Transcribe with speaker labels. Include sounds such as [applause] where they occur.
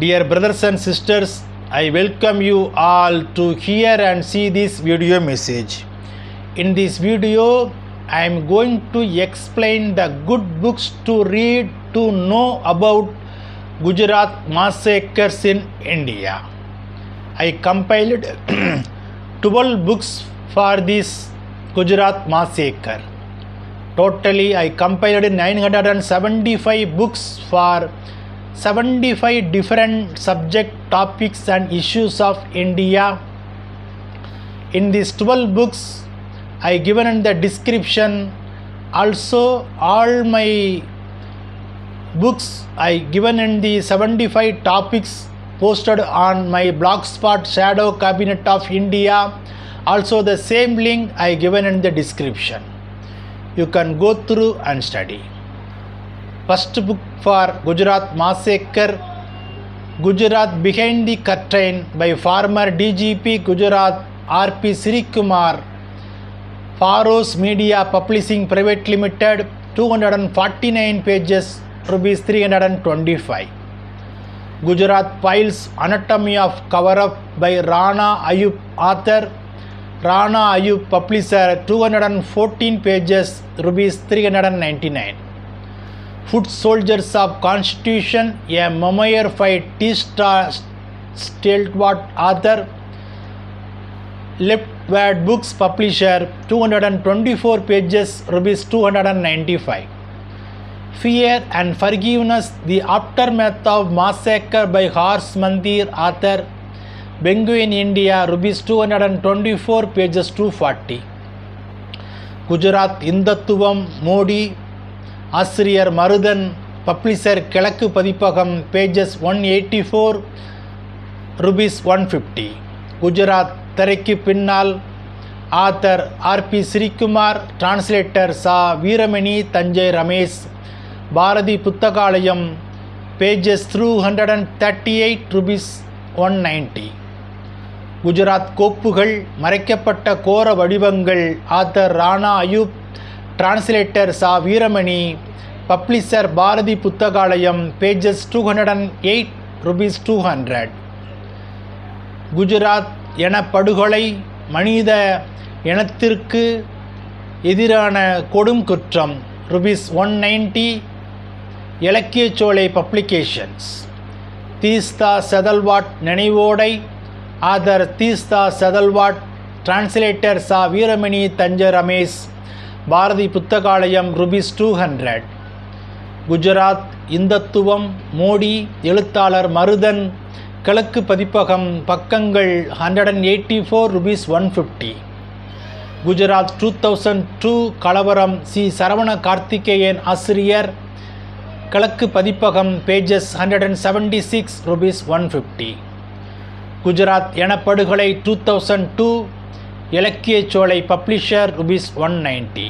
Speaker 1: Dear brothers and sisters, I welcome you all to hear and see this video message. In this video, I am going to explain the good books to read to know about Gujarat massacres in India. I compiled [clears throat] 12 books for this Gujarat massacre. Totally, I compiled 975 books for 75 different subject topics and issues of India. In these 12 books, I given in the description. Also all my books I given in the 75 topics posted on my blogspot shadow cabinet of India. Also the same link I given in the description. You can go through and study first book for Gujarat massacre Gujarat behind the curtain by former DGP Gujarat R P Sreekumar Pharos media publishing private limited 249 pages rupees 325 Gujarat files anatomy of cover up by Rana Ayyub author Rana Ayyub publisher 214 pages rupees 399 foot soldiers of constitution, a memoir by T. Stiltwart author, Leftward Books publisher, 224 pages, rupees 295. Fear and Forgiveness, The Aftermath of Massacre by Horse Mandir author, Benguin India, rupees 224 pages 240. Gujarat Hindutvam Modi ஆசிரியர் Marudhan publisher Kizhakku Pathippagam pages one eighty four rupees one fifty Gujarat திரைக்கு பின்னால் author RB Sreekumar translator சா Veeramani Thanjai Ramesh. Bharathi Puthakalayam pages three hundred and thirty eight rupees one ninety Gujarat கோப்புகள் மறைக்கப்பட்ட கோர வடிவங்கள் author Rana Ayyub translator சா Veeramani publisher Bharathi Puthakalayam pages two hundred and eight rupees two hundred Gujarat என படுகொலை மனித இனத்திற்கு எதிரான கொடும் குற்றம் rupees one ninety Ilakkiyacholai publications Teesta Setalvad Ninaivodai author Teesta Setalvad translator சா Veeramani Thanjai Ramesh Bharathi Puthakalayam rupees two hundred. Gujarat இந்தத்துவம் மோடி எழுத்தாளர் மருதன் கிழக்கு பதிப்பகம் பக்கங்கள் hundred and eighty four rupees one fifty. Gujarat two thousand two கலவரம் சி. சரவண கார்த்திகேயன் ஆசிரியர் Kizhakku Pathippagam pages hundred and seventy six rupees one fifty. Gujarat எனப்படுகொலை two thousand two Ilakkiyacholai publisher rupees one ninety